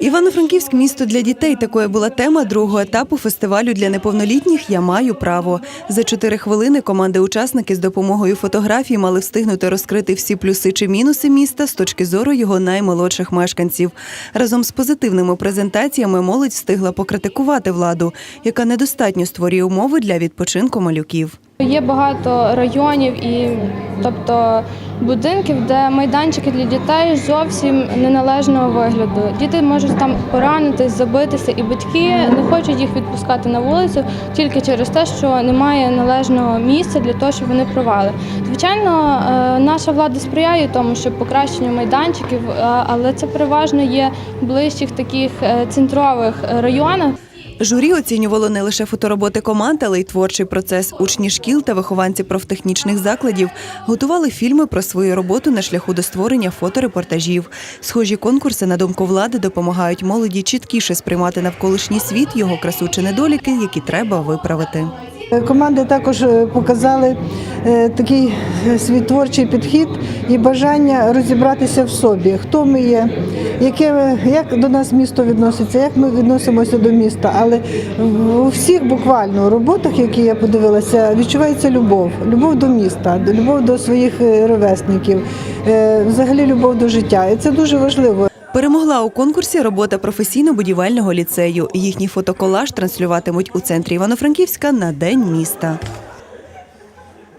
Івано-Франківськ місто для дітей. Такою була тема другого етапу фестивалю для неповнолітніх Я маю право. За чотири хвилини команди-учасники з допомогою фотографій мали встигнути розкрити всі плюси чи мінуси міста з точки зору його наймолодших мешканців. Разом з позитивними презентаціями молодь встигла покритикувати владу, яка недостатньо створює умови для відпочинку малюків. Є багато районів і тобто будинків, де майданчики для дітей зовсім неналежного вигляду. Діти можуть там поранитись, забитися, і батьки не хочуть їх відпускати на вулицю тільки через те, що немає належного місця для того, щоб вони провали. Звичайно, е, наша влада сприяє тому, щоб покращенню майданчиків, е, але це переважно є в ближчих таких е, центрових районах. Журі оцінювало не лише фотороботи команд, але й творчий процес. Учні шкіл та вихованці профтехнічних закладів готували фільми про свою роботу на шляху до створення фоторепортажів. Схожі конкурси, на думку влади, допомагають молоді чіткіше сприймати навколишній світ, його красу чи недоліки, які треба виправити. Команди також е, показали такий е, свій творчий підхід і бажання розібратися в собі, хто ми є, яке, як до нас місто відноситься, як ми відносимося до міста. Але у всіх буквально роботах, які я подивилася, відчувається любов, любов до міста, любов до своїх е, ровесників, е, взагалі любов до життя. І це дуже важливо. Перемогла у конкурсі робота професійно-будівельного ліцею. Їхній фотоколаж транслюватимуть у центрі Івано-Франківська на День міста.